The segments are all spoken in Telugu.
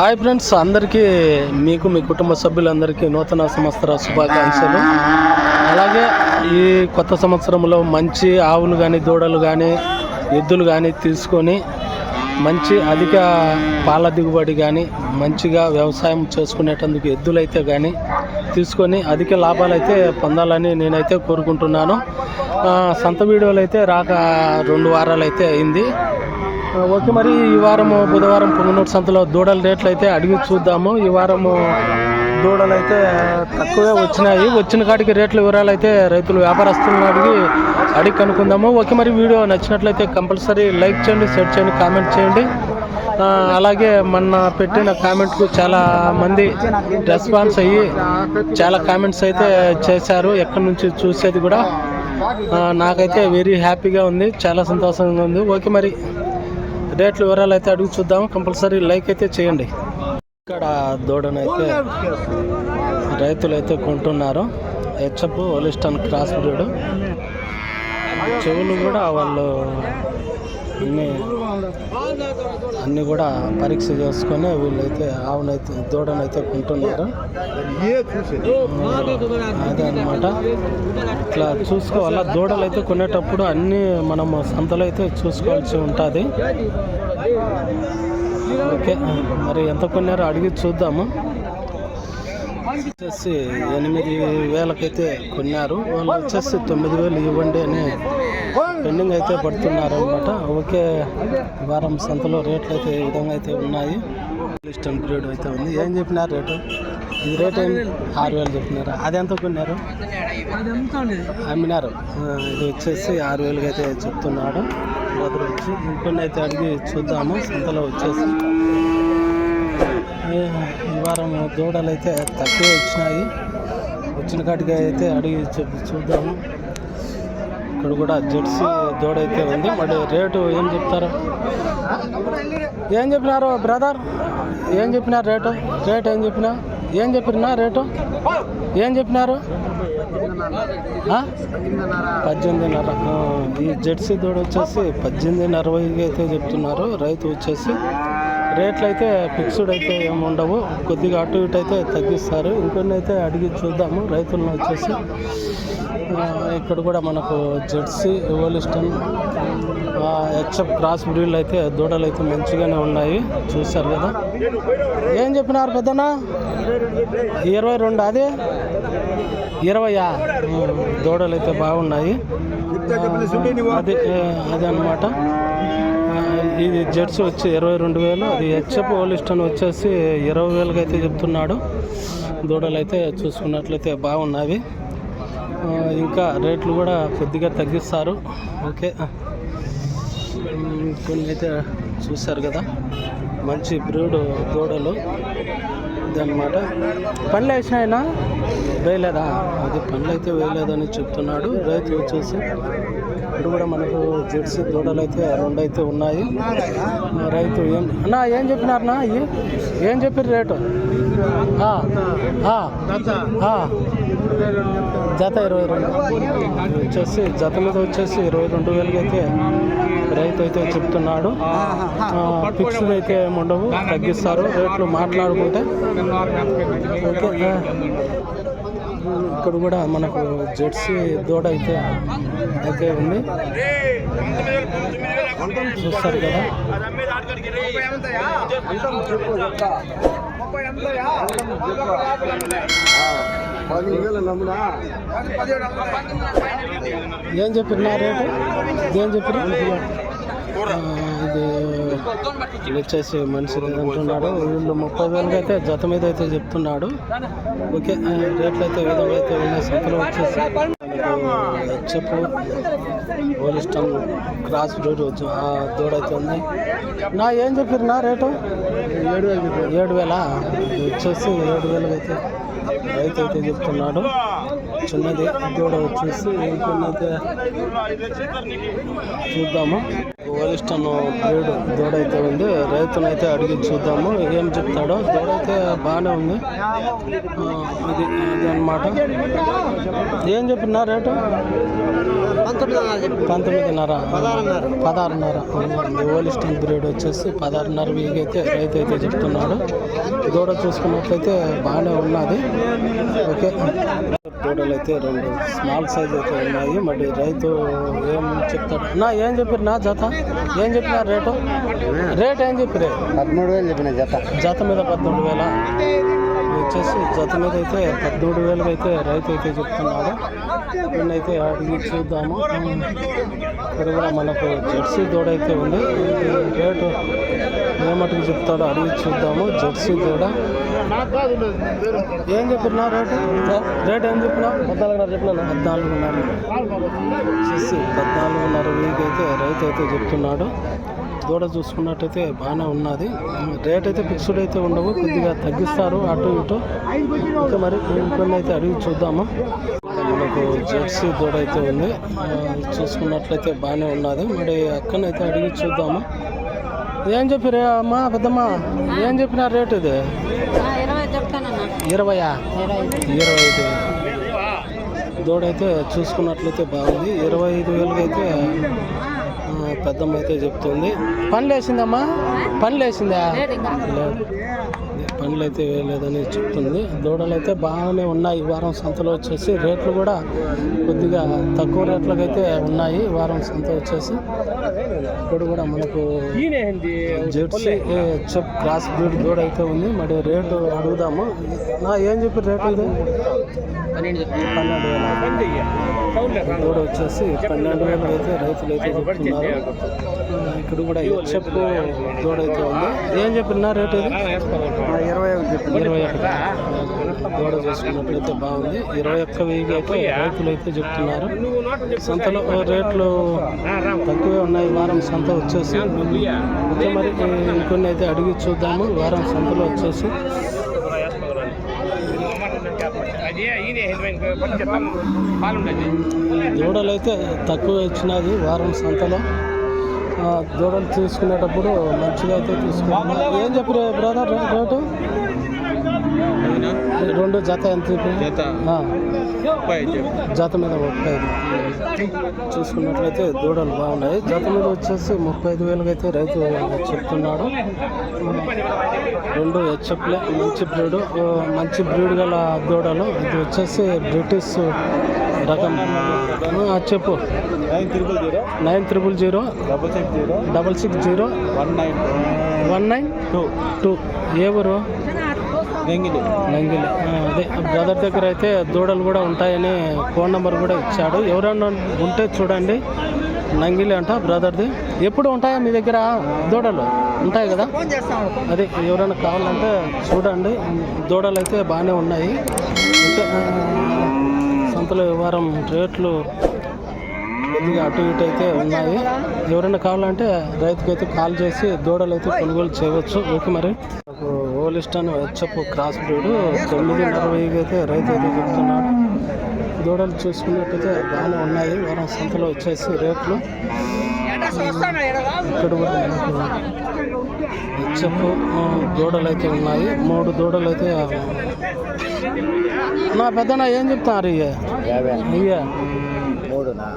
హాయ్ ఫ్రెండ్స్ అందరికీ మీకు మీ కుటుంబ సభ్యులందరికీ నూతన సంవత్సర శుభాకాంక్షలు. అలాగే ఈ కొత్త సంవత్సరంలో మంచి ఆవులు కానీ దూడలు కానీ ఎద్దులు కానీ తీసుకొని మంచి అధిక పాల దిగుబడి కానీ మంచిగా వ్యవసాయం చేసుకునేటందుకు ఎద్దులైతే కానీ తీసుకొని అధిక లాభాలు అయితే పొందాలని నేనైతే కోరుకుంటున్నాను. సొంత సంత వీడియోలు అయితే రాక రెండు వారాలు అయితే అయింది. ఓకే మరి ఈ వారము బుధవారం పొంగనూరు సంతలో దూడల రేట్లు అయితే అడిగి చూద్దాము. ఈ వారము దూడలు అయితే తక్కువే వచ్చినాయి. వచ్చిన కాడికి రేట్ల వివరాలు అయితే రైతులు వ్యాపారస్తులను అడిగి అడిగి కనుక్కుందాము. ఓకే మరి వీడియో నచ్చినట్లయితే కంపల్సరీ లైక్ చేయండి షేర్ చేయండి కామెంట్ చేయండి. అలాగే మొన్న పెట్టిన కామెంట్కు చాలా మంది రెస్పాన్స్ అయ్యి చాలా కామెంట్స్ అయితే చేశారు. ఎక్కడి నుంచి చూసేది కూడా నాకైతే వెరీ హ్యాపీగా ఉంది. చాలా సంతోషంగా ఉంది. ఓకే మరి రేట్ల వివరాలు అయితే అడుగు చూద్దాం. కంపల్సరీ లైక్ అయితే చేయండి. ఇక్కడ దూడనైతే రైతులు అయితే కొంటున్నారు. హెచ్ఎఫ్ హోలిస్టన్ క్రాస్ బ్రీడ్ చెవులు కూడా వాళ్ళు అన్ని అన్నీ కూడా పరీక్ష చేసుకొని వీళ్ళైతే ఆవునైతే దూడనైతే కొంటున్నారు. అదే అనమాట ఇట్లా చూసుకోవాలా? దూడలు అయితే కొనేటప్పుడు అన్నీ మనము సంతలో అయితే చూసుకోవాల్సి ఉంటుంది. ఓకే మరి ఎంత కొన్నారో అడిగి చూద్దాము. వచ్చేసి ఎనిమిది వేలకైతే కొన్నారు. వాళ్ళు వచ్చేసి తొమ్మిది వేలు ఇవ్వండి అని పెండింగ్ అయితే పడుతున్నారు అనమాట ఓకే వారం సంతలో రేట్లు అయితే ఈ విధంగా అయితే ఉన్నాయి. లిస్టన్ బ్రీడ్ అయితే ఉంది. ఏం చెప్పినారు రేటు? ఇది రేట్ ఏం? ఆరు వేలు చెప్పినారు? అది ఎంత కొన్నారు? అమ్మినారు. ఇది వచ్చేసి ఆరు వేలుగా అయితే చెప్తున్నాడు. బ్రదర్ వచ్చి ఇంకొన్ని అయితే అడిగి చూద్దాము. సంతలో వచ్చేసి. ఈ వారం దూడలు అయితే తక్కువ వచ్చినాయి వచ్చిన కాటికి అయితే అడిగి చూద్దాము. ఇక్కడ కూడా జెర్సీ దూడ అయితే ఉంది. మరి రేటు ఏం చెప్తారు? ఏం చెప్పినారు బ్రదర్? ఏం చెప్పినారు రేటు? రేట్ ఏం చెప్పినా? ఏం చెప్పినా రేటు? ఏం చెప్పినారు? పద్దెనిమిదిన్నర. ఈ జెర్సీ దూడ వచ్చేసి పద్దెనిమిదిన్నరవైకి అయితే చెప్తున్నారు. రైతు వచ్చేసి రేట్లు అయితే ఫిక్స్డ్ అయితే ఏమి ఉండవు. కొద్దిగా అటు ఇటు అయితే తగ్గిస్తారు. ఇంకొన్ని అయితే అడిగి చూద్దాము. రైతులను వచ్చేసి ఇక్కడ కూడా మనకు జెర్సీ ఓలిస్టన్ హెచ్ఎఫ్ క్రాస్ బ్రీడ్లు అయితే దూడలు అయితే మంచిగానే ఉన్నాయి. చూశారు కదా? ఏం చెప్పినారు పెద్దనా ఇరవై రెండు అదే? ఇరవయా? దూడలు అయితే బాగున్నాయి. అది అదే అనమాట ఇది జెడ్స్ వచ్చి ఇరవై రెండు వేలు. అది హెచ్ఎఫ్ హోలిస్టన్ వచ్చేసి ఇరవై వేలకి అయితే చెప్తున్నాడు. దూడలు అయితే చూసుకున్నట్లయితే బాగున్నవి ఇంకా రేట్లు కూడా కొద్దిగా తగ్గిస్తారు. ఓకే. కొన్ని అయితే చూశారు కదా. మంచి బ్రీడ్ దూడలు. ఇదన్నమాట. పనులు వేసినాయినా వేయలేదా? అది పనులు అయితే వేయలేదని చెప్తున్నాడు. రైతు వచ్చేసి ఇప్పుడు కూడా మనకు జెర్సీ దూడలు అయితే రెండు అయితే ఉన్నాయి. రైతు ఏం అన్నా ఏం చెప్పినారన్నా ఇవి ఏం చెప్పారు రేటు? జత ఇరవై రెండు. వచ్చేసి జత మీద వచ్చేసి ఇరవై రెండు వేలకి అయితే రైతు అయితే చెప్తున్నాడు. ఫిక్స్డ్ అయితే ఏమి ఉండవు తగ్గిస్తారు రేట్లు మాట్లాడుకుంటే. ఓకే ఇక్కడ కూడా మనకు జెర్సీ దూడ అయితే అయితే ఉంది. చూస్తారు కదా. ఏం చెప్పిన రేటు ఏం చెప్పిన ఇది ఇది వచ్చేసి మనిషి అంటున్నాడు వీళ్ళు ముప్పై వేలకి అయితే జత మీద అయితే చెప్తున్నాడు. ఓకే రేట్లు అయితే విధంగా అయితే ఉన్నాయి. సంతలో వచ్చేసి చెప్పు. పోలిస్టన్ క్రాస్ రోడ్ వచ్చి ఆ దూడ అయితే ఉంది. నా ఏం చెప్పారు? నా రేటు? ఏడు వేలు? ఏడు వేల వచ్చేసి ఏడు వేలకి అయితే రైతు అయితే చెప్తున్నాడు. చిన్నది దూడ వచ్చేసి ఇంకొన్నైతే అయితే చూద్దాము. ఓలిస్టన్ బ్రీడ్ దూడ అయితే ఉంది. రైతునైతే అడిగి చూద్దాము. ఏం చెప్తాడో. దూడ అయితే బాగానే ఉంది అది ఇది అనమాట ఏం చెప్పినా రేటు? పంతొమ్మిదిన్నర. పదహారున్నర. ఓలిస్టన్ బ్రీడ్ వచ్చేసి పదహారున్నర వీగి రైతు అయితే చెప్తున్నాడు. దూడ చూసుకున్నట్లయితే బాగానే ఉన్నది. ఓకే. దూడలు అయితే రెండు స్మాల్ సైజ్ అయితే ఉన్నాయి. మరి రైతు ఏం చెప్తాడు? నా ఏం చెప్పారు నా జత? ఏం చెప్పినారు రేటు? రేట్ ఏం చెప్పిరే పదమూడు వేలు చెప్పిన జత. జత మీద పద్మూడు వేల? వచ్చేసి జత మీద అయితే పద్మూడు వేలకు అయితే రైతు అయితే చెప్తున్నాడు. అయితే అడిగి చూద్దాము. ఇక్కడ కూడా మనకు జెర్సీ దూడ అయితే ఉంది. రేటు ఏమటుకు చెప్తాడో అడిగి చూద్దాము. జెర్సీ దూడ ఏం చెప్పినా రేటు? రేట్ ఏం చెప్పినా? పద్నాలుగున్నర చెప్పినా పద్నాలుగున్నర. వచ్చేసి పద్నాలుగున్నర వీక్ అయితే రైతు అయితే చెప్తున్నాడు. దూడ చూసుకున్నట్టయితే బాగానే ఉన్నది. రేట్ అయితే ఫిక్స్డ్ అయితే ఉండవు. కొద్దిగా తగ్గిస్తారు అటు ఇటు. ఇంకా మరి ఇంకొన్ని అయితే అడిగి చూద్దాము. మనకు జెర్సీ దూడ అయితే ఉంది. చూసుకున్నట్లయితే బాగానే ఉన్నది. మరి అక్కనైతే అడిగి చూద్దాము. ఏం చెప్పిరే? అమ్మా పెద్దమ్మ? ఏం చెప్పిన రేట్ ఇది? ఇరవయా? ఇరవై ఐదు. దూడ అయితే చూసుకున్నట్లయితే బాగుంది. ఇరవై ఐదు వేలకి అయితే ఆ, పెద్దమ్మ అయితే చెప్తుంది. పనులు వేసిందమ్మా పనులు వేసిందా పనులు అయితే వేయలేదని చెప్తుంది. దూడలు అయితే బాగానే ఉన్నాయి. ఈ వారం సంతలో వచ్చేసి రేట్లు కూడా కొద్దిగా తక్కువ రేట్లకు అయితే ఉన్నాయి. ఈ వారం సంత వచ్చేసి ఇప్పుడు కూడా మనకు జెర్సీ చెప్ క్రాస్ బ్రీడ్ దూడ అయితే ఉంది. మరి రేటు అడుగుదాము. నా ఏం చెప్పి రేటు ఇది? పన్నెండు వేల. దూడ వచ్చేసి పన్నెండు వేలు అయితే రైతులు అయితే చెప్తున్నారు. ఇక్కడ కూడా హెచ్ఎఫ్ దూడ అయితే ఉంది. ఏం చెప్పిన రేటు ఇది ఇరవై ఒకటి ఇరవై ఒకటి. దూడ చూసుకున్నట్లయితే బాగుంది. ఇరవై ఒక్క వెయ్యి అయితే రైతులు అయితే చెప్తున్నారు. సంతలో రేట్లు తక్కువే ఉన్నాయి. వారం సంత వచ్చేసి అయితే మరి ఇంకొన్ని అయితే అడిగి చూద్దాము. వారం సంతలో వచ్చేసి దూడలు అయితే తక్కువ ఇచ్చినది వారం సంతలో. దూడలు తీసుకునేటప్పుడు మంచిగా అయితే తీసుకున్నాను ఏం చెప్పారు బ్రదర్ రేటు రెండు జత ఎంత? జత? మీద ముప్పై ఐదు. చూసుకున్నట్లయితే దూడలు బాగున్నాయి. జత మీద వచ్చేసి ముప్పై ఐదు వేలకి అయితే రైతు చెప్తున్నాడు. రెండు హెచ్ఎఫ్లే మంచి బ్రీడ్. మంచి బ్రీడ్ గల దూడలు. ఇది వచ్చేసి బ్రిటిష్ రకం. చెప్పు. Nine triple zero. Nine triple zero. Double zero. Double six zero. One nine one nine two. Two. ఏ ఊరు? నెంగిలి నంగిలి అదే బ్రదర్ దగ్గర అయితే దూడలు కూడా ఉంటాయని ఫోన్ నెంబర్ కూడా ఇచ్చాడు. ఎవరైనా ఉంటే చూడండి. నంగిలి అంట బ్రదర్ది. ఎప్పుడు ఉంటాయా మీ దగ్గర దూడలు? ఉంటాయి కదా? అదే ఎవరైనా కావాలంటే చూడండి. దూడలు అయితే బాగానే ఉన్నాయి. సంతలో వారం రేట్లు కొద్దిగా అటు ఇటు అయితే ఉన్నాయి. ఎవరైనా కావాలంటే రైతుకి అయితే కాల్ చేసి దూడలు అయితే కొనుగోలు చేయవచ్చు. ఓకే మరి. ఓలిస్టన్ హెచ్ఎఫ్ క్రాస్ బ్రీడ్ తొమ్మిదిన్నర వెయ్యికి అయితే రైతు అయితే చెప్తున్నాడు. దూడలు చూసుకున్నట్టయితే బాగానే ఉన్నాయి. వారం సంతలో వచ్చేసి రేట్లు. ఇక్కడ హెచ్ఎఫ్ దూడలు అయితే ఉన్నాయి. మూడు దూడలు అయితే నా పెద్దనా ఏం చెప్తున్నారు ఇయ్య? ఇయ్య. మూడునా.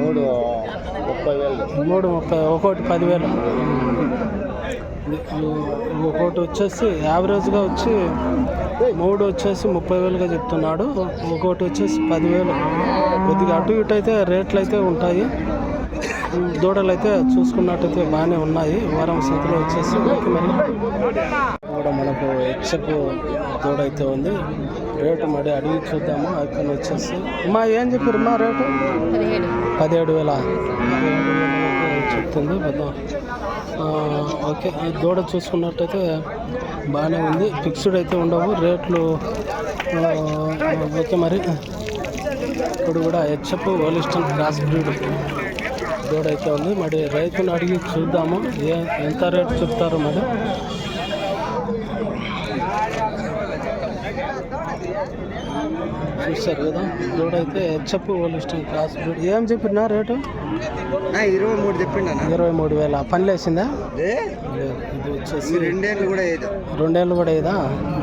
మూడు ముప్పై వేలు. మూడు ముప్పై ఒకటి పదివేలు. ఒకటి వచ్చేసి యావరేజ్గా వచ్చి మూడు వచ్చేసి ముప్పై వేలుగా చెప్తున్నాడు. ఒకటి వచ్చేసి పదివేలు. కొద్దిగా అటు ఇటు అయితే రేట్లు అయితే ఉంటాయి. దూడలు అయితే చూసుకున్నట్టయితే బాగానే ఉన్నాయి. వారం సంతలో వచ్చేసి కూడా మనకు హెచ్ఎఫ్ దూడ అయితే ఉంది. రేటు మరి అడిగి చూద్దాము? అక్కడ వచ్చేసి. మా ఏం చెప్పారు మా రేటు? పదిహేడు. వేల? చెప్తుంది పెద్ద ఆ, ఓకే. ఈ దూడ చూసుకున్నట్టయితే బాగానే ఉంది. ఫిక్స్డ్ అయితే ఉండవు. రేట్లు ఓకే మరి. ఇప్పుడు కూడా హెచ్ఎఫ్ ఓలిస్టన్ క్రాస్ బ్రీడ్ దూడ అయితే ఉంది. మరి రైతును అడిగి చూద్దాము. ఏ ఎంత రేటు చెప్తారో మరి? చూస్తారు కదా. దూడ అయితే చెప్పు వాళ్ళు ఇష్టం క్రాస్ బ్రీడ్ ఏం చెప్పినా రేటు? ఇరవై మూడు చెప్పిండు ఇరవై మూడు వేల. ఏ? లేదు ఇది వచ్చేసి రెండేళ్ళు కూడా ఏదో రెండేళ్ళు కూడా ఇదా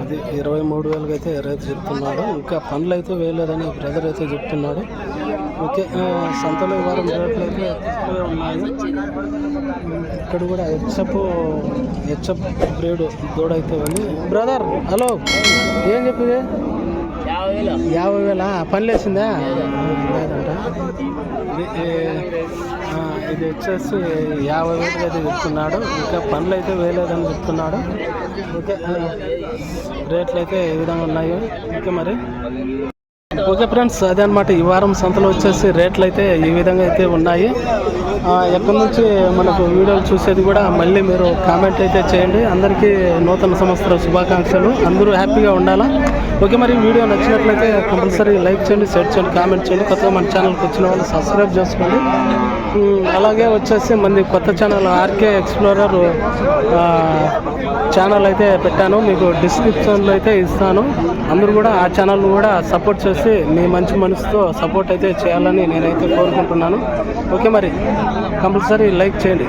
ఇది ఇరవై మూడు వేలకి అయితే రైతు చెప్తున్నాడు. ఇంకా పనులు అయితే వేయలేదని బ్రదర్ అయితే చెప్తున్నాడు. ఓకే సంతలో వారం రేట్లు అయితే ఉన్నాయి. ఇక్కడ కూడా హెచ్ఎప్ హెచ్ఎప్ బ్రేడ్ దూడ అయితే ఉంది. బ్రదర్ హలో ఏం చెప్పింది? యాభై వేల. పనులు వేసిందా? లేదంట ఇది వచ్చేసి యాభై వేలకి అయితే చెప్తున్నాడు. ఇంకా పనులు అయితే వేయలేదని చెప్తున్నాడు. ఓకే రేట్లు అయితే ఏ విధంగా ఉన్నాయో? ఓకే మరి. ఓకే ఫ్రెండ్స్ అదే అనమాట ఈ వారం సంతలో వచ్చేసి రేట్లు అయితే ఈ విధంగా అయితే ఉన్నాయి. ఎక్కడి నుంచి మనకు వీడియోలు చూసేది కూడా మళ్ళీ మీరు కామెంట్ అయితే చేయండి. అందరికీ నూతన సంవత్సర శుభాకాంక్షలు. అందరూ హ్యాపీగా ఉండాలా? ఓకే మరి వీడియో నచ్చినట్లయితే కంపల్సరీ లైక్ చేయండి షేర్ చేయండి కామెంట్ చేయండి. కొత్తగా మన ఛానల్కి వచ్చిన వాళ్ళు సబ్స్క్రైబ్ చేసుకోండి. అలాగే వచ్చేసి మంది కొత్త ఛానల్ ఆర్కే ఎక్స్ప్లోరర్ ఛానల్ అయితే పెట్టాను మీకు డిస్క్రిప్షన్లో అయితే ఇస్తాను. అందరూ కూడా ఆ ఛానల్ కూడా సపోర్ట్ చేసి మీ మంచి మనసుతో సపోర్ట్ అయితే చేయాలని నేనైతే కోరుకుంటున్నాను. ఓకే మరి కంపల్సరీ లైక్ చేయండి.